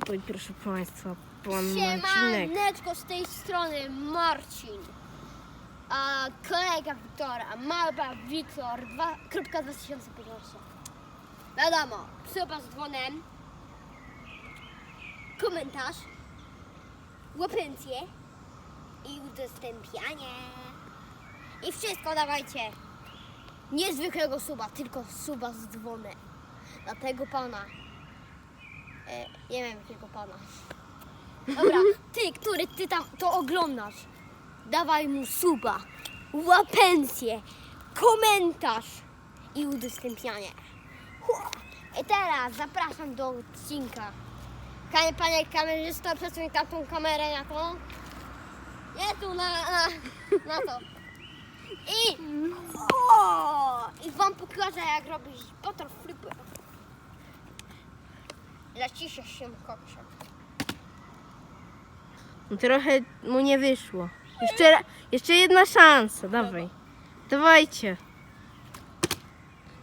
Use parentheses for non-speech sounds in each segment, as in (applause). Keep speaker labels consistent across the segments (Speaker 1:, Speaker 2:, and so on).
Speaker 1: tutaj, proszę Państwa, pan Marcinek.
Speaker 2: Siemaneczko z tej strony Marcin. A kolega Wiktora, małpa Wiktor 2.2015. Wiadomo, suba z dzwonem, komentarz, łapencje i udostępnianie. I wszystko dawajcie. Nie zwykłego suba, tylko suba z dzwonem. Dla tego pana. E, nie wiem jakiego pana. Dobra, ty, który ty tam to oglądasz, dawaj mu suba, łapencję, komentarz i udostępnianie. I teraz zapraszam do odcinka. Panie, panie kamerzysto, przesuń tamtą kamerę na tą. Nie tu, na, na, na to. I, o, I wam pokażę jak robić butterflipy. Zaciszę się koksie.
Speaker 1: Trochę mu nie wyszło. Jeszcze, ra- jeszcze jedna szansa, dawaj. Dawajcie.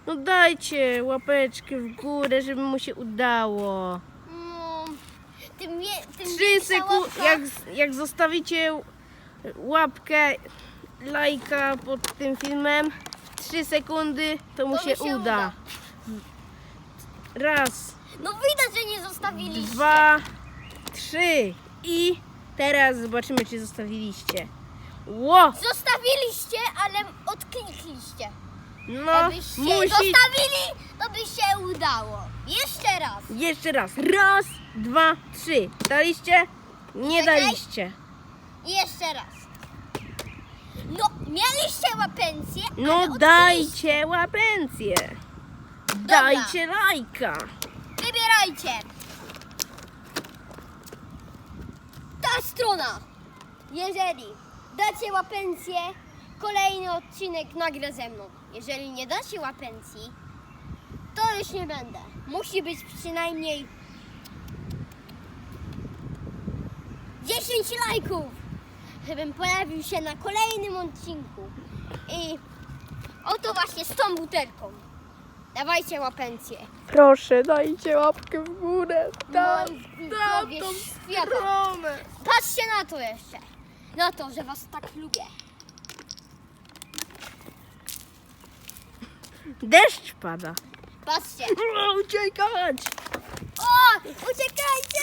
Speaker 1: No dajcie łapeczkę w górę, żeby mu się udało.
Speaker 2: No, tym,
Speaker 1: Trzy
Speaker 2: większa
Speaker 1: sekundy,
Speaker 2: łapka-
Speaker 1: jak, jak zostawicie łapkę, lajka pod tym filmem, trzy sekundy, to mu
Speaker 2: To
Speaker 1: się,
Speaker 2: mi się
Speaker 1: uda.
Speaker 2: uda.
Speaker 1: Raz,
Speaker 2: No widać, że nie zostawiliście.
Speaker 1: dwa, trzy i teraz zobaczymy, czy zostawiliście. Ło!
Speaker 2: Zostawiliście, ale odklikliście.
Speaker 1: No,
Speaker 2: Jakbyście
Speaker 1: musi...
Speaker 2: zostawili, to by się udało. Jeszcze raz.
Speaker 1: Jeszcze raz. Raz, dwa, trzy. Daliście? Nie
Speaker 2: Czekaj.
Speaker 1: daliście.
Speaker 2: Jeszcze raz. No, mieliście łapencję,
Speaker 1: No
Speaker 2: ale odklikliście.
Speaker 1: dajcie łapencję. Dajcie lajka.
Speaker 2: Wybierajcie. Ta strona. Jeżeli dacie łapencję, kolejny odcinek nagra ze mną. Jeżeli nie dacie łapencji, to już nie będę. Musi być przynajmniej 10 lajków, żebym pojawił się na kolejnym odcinku. I oto właśnie z tą butelką. Dawajcie łapencję.
Speaker 1: Proszę, dajcie łapkę w górę.
Speaker 2: Tam, tam, świata.
Speaker 1: stronę.
Speaker 2: Patrzcie na to jeszcze. Na to, że was tak lubię.
Speaker 1: Deszcz pada.
Speaker 2: Patrzcie. (laughs)
Speaker 1: O, Uciekać.
Speaker 2: O, uciekajcie!